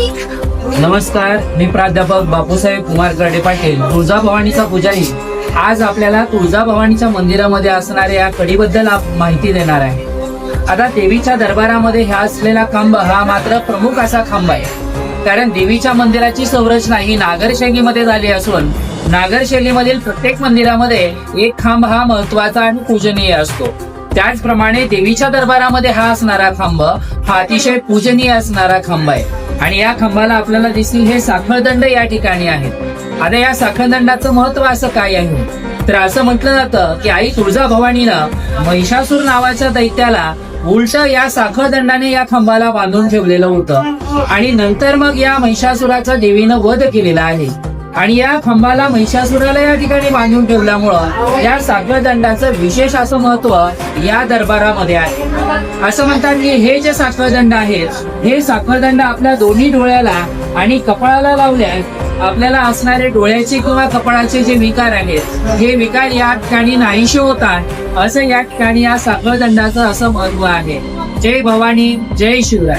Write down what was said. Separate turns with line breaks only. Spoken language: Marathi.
नमस्कार मी प्राध्यापक बापूसाहेब कुमार गर्डे पाटील तुळजाभवानीचा पुजारी. आज आपल्याला तुळजाभवानीच्या मंदिरामध्ये असणाऱ्या या कडीबद्दल माहिती देणार आहे. आता देवीच्या दरबारामध्ये ह्या असलेला खांब हा मात्र प्रमुख असा खांब आहे. कारण देवीच्या मंदिराची संरचना ही नागरशैलीमध्ये झाली असून नागरशैलीमधील प्रत्येक मंदिरामध्ये एक खांब हा महत्त्वाचा आणि पूजनीय असतो. त्याचप्रमाणे देवीच्या दरबारामध्ये हा असणारा खांब हा अतिशय पूजनीय असणारा खांब आहे. आणि या खांबाला आपल्याला दिसतील हे साखळदंड या ठिकाणी आहेत. आता या साखळदंडाचं महत्त्व असं काय आहे? तर असं म्हटलं जातं की आई तुळजाभवानीनं महिषासूर नावाच्या दैत्याला उलट या साखळदंडाने या खांबाला बांधून ठेवलेलं होतं. आणि नंतर मग या महिषासुराचा देवीनं वध केलेला आहे. आणि या खांबाला महिषासुराला या ठिकाणी बांधून ठेवल्यामुळं या साखळदंडाचं विशेष असं महत्त्व या दरबारामध्ये आहे. असं म्हणतात की हे जे साखरदंड आहेत हे साखरदंड आपल्या दोन्ही डोळ्याला आणि कपाळाला लावल्यास आपल्याला असणारे डोळ्याचे किंवा कपाळाचे जे विकार आहेत हे विकार या ठिकाणी नाहीशे होतात असं या ठिकाणी या साखळदंडाचं असं महत्त्व आहे. जय भवानी जय शिवराय.